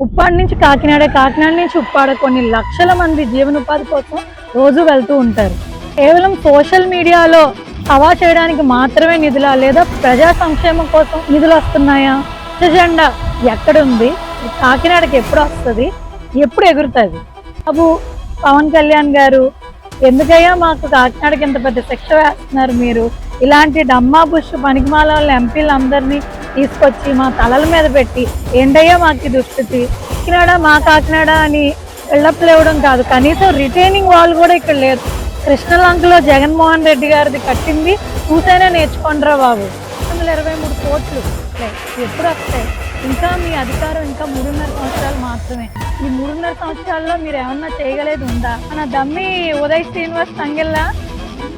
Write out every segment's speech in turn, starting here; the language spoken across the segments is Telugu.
ఉప్పాడ నుంచి కాకినాడ కాకినాడ నుంచి ఉప్పాడ కొన్ని లక్షల మంది జీవనోపాధి కోసం రోజు వెళ్తూ ఉంటారు. కేవలం సోషల్ మీడియాలో హవా చేయడానికి మాత్రమే నిధులా లేదా ప్రజా సంక్షేమం కోసం నిధులు వస్తున్నాయా? పచ్చ ఎక్కడుంది? కాకినాడకి ఎప్పుడు వస్తుంది? ఎప్పుడు ఎగురుతుంది? బాబు పవన్ కళ్యాణ్ గారు ఎందుకయ్యా మాకు కాకినాడకి ఇంత పెద్ద శిక్ష వేస్తున్నారు మీరు? ఇలాంటి డమ్మా బుష్ పనికిమాల వాళ్ళ ఎంపీలందరినీ తీసుకొచ్చి మా తలల మీద పెట్టి ఏంటయ్యా మాకు దుస్థితి? కాకినాడ మా కాకినాడ అని వెళ్ళప్పలేవడం కాదు. కనీసం రిటైనింగ్ వాల్ కూడా ఇక్కడ లేదు కృష్ణలంకలో జగన్మోహన్ రెడ్డి గారిది కట్టింది. చూసైనా నేర్చుకోండిరా బాబు. వందల ఇరవై మూడు కోట్లు. ఎప్పుడు వస్తాయి? ఇంకా మీ అధికారం ఇంకా మూడున్నర సంవత్సరాలు మాత్రమే. ఈ మూడున్నర సంవత్సరాల్లో మీరు ఏమన్నా చేయగలేదు ఉందా? మన దమ్మి ఉదయ్ శ్రీనివాస్ సంగెల్లా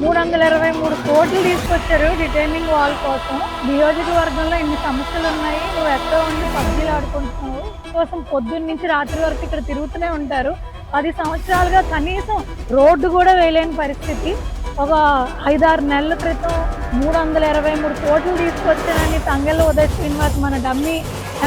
మూడు వందల ఇరవై మూడు కోట్లు తీసుకొచ్చారు. రిటైనింగ్ వాల్ కోసం. నియోజకవర్గంలో ఇన్ని సమస్యలు ఉన్నాయి. నువ్వు ఎక్కడ ఉండి పబ్జీలు ఆడుకుంటున్నావు. కోసం పొద్దున్న నుంచి రాత్రి వరకు ఇక్కడ తిరుగుతూనే ఉంటారు. పది సంవత్సరాలుగా కనీసం రోడ్డు కూడా వేయలేని పరిస్థితి. ఒక ఐదారు నెలల క్రితం మూడు వందల ఇరవై మూడు కోట్లు తీసుకొచ్చానని తంగెళ్ళ ఉదయ్ శ్రీనివాస్ మన డమ్మీ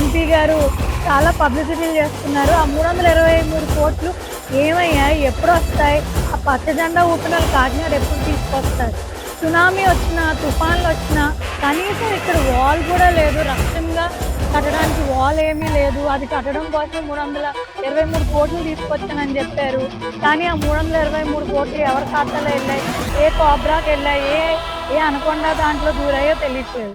ఎంపీ గారు చాలా పబ్లిసిటీలు చేస్తున్నారు. ఆ మూడు వందల ఇరవై మూడు కోట్లు ఏమయ్యాయి ఎప్పుడు వస్తాయి? ఆ పచ్చ జెండా ఊపిన కాకినాడ ఎప్పుడు తీసుకొస్తారు? సునామీ వచ్చినా తుఫాన్లు వచ్చినా కనీసం ఇక్కడ వాల్ కూడా లేదు. రక్షణగా కట్టడానికి వాల్ ఏమీ లేదు. అది కట్టడం కోసం మూడు వందల ఇరవై మూడు కోట్లు తీసుకొచ్చానని చెప్పారు. కానీ ఆ మూడు వందల ఇరవై మూడు కోట్లు ఎవరి ఖాతాలో వెళ్ళాయి? ఏ కోబ్రాకి వెళ్ళాయి? ఏ ఏ అనకొండ దాంట్లో దూరయ్యో తెలియట్లేదు.